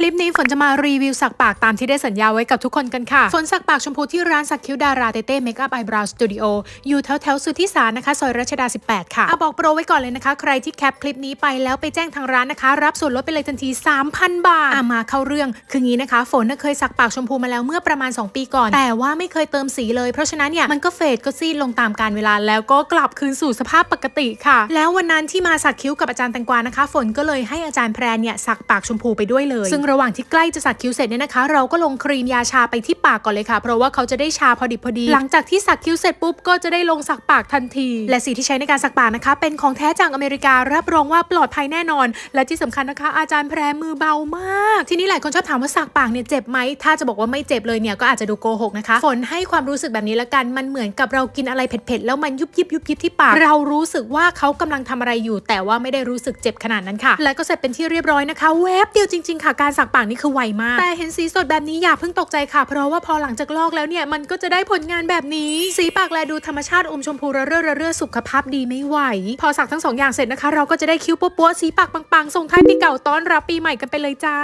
คลิปนี้ฝนจะมารีวิวสักปากตามที่ได้สัญญาไว้กับทุกคนกันค่ะ ฝนสักปากชมพูที่ร้านสักคิ้วดาราเต้เต้เมคอัพไอบราวสตูดิโออยู่แถวแถวสุทธิสารนะคะ ซอยรัชดา 18 ค่ะ เอะบอกโปรไว้ก่อนเลยนะคะ ใครที่แคปคลิปนี้ไปแล้วไปแจ้งทางร้านนะคะ รับส่วนลดไปเลยทันที 3,000 บาทอะมาเข้าเรื่อง คืองี้นะคะ ฝนเคยสักปากชมพูมาแล้วเมื่อประมาณ 2 ปีก่อน แต่ว่าไม่เคยเติมสีเลย เพราะฉะนั้นเนี่ยมันก็เฟดก็ซีดลงตามกาลเวลา แล้วก็กลับคืนสู่สภาพปกติค่ะ แล้ววันนั้นที่มาสักคิ้วกับอาจารย์แตงกวานะคะ ฝนก็เลยให้อาจารย์แพรเนี่ยสักปากชมพูไปด้วยเลยซึ่งระหว่างที่ใกล้จะสักคิ้วเสร็จเนี่ยนะคะ เราก็ลงครีมยาชาไปที่ปากก่อนเลยค่ะ เพราะว่าเขาจะได้ชาพอดิบพอดี หลังจากที่สักคิ้วเสร็จปุ๊บก็จะได้ลงสักปากทันที และสีที่ใช้ในการสักปากนะคะ เป็นของแท้จากอเมริการับรองว่าปลอดภัยแน่นอน และที่สำคัญนะคะ อาจารย์แพรมือเบามาก ทีนี้หลายคนชอบถามว่าสักปากเนี่ยเจ็บไหม ถ้าจะบอกว่าไม่เจ็บเลยเนี่ยก็อาจจะดูโกหกนะคะ ฝนให้ความรู้สึกแบบนี้ละกัน มันเหมือนกับเรากินอะไรเผ็ดๆ แล้วมันยุบยิบยุบยิบที่ปาก เรารู้สึกว่าเขากำลังทำอะไรอยู่ แต่ว่าไม่ได้รู้สึกเจ็บขนาดนั้นค่ะ และก็เสร็จเป็นที่เรียบร้อยนะคะ แวบเดียวจริงๆค่ะ การสักปากนี่คือไวมาก แต่เห็นสีสดแบบนี้อย่าเพิ่งตกใจค่ะ เพราะว่าพอหลังจากลอกแล้วเนี่ยมันก็จะได้ผลงานแบบนี้ สีปากแลดูธรรมชาติอมชมพูระเรื่อระเรื่อสุขภาพดีไม่ไหว พอสักทั้งสองอย่างเสร็จนะคะ เราก็จะได้คิ้วปั๊วๆสีปากปังๆส่งท้ายปีเก่าต้อนรับปีใหม่กันไปเลยจ้า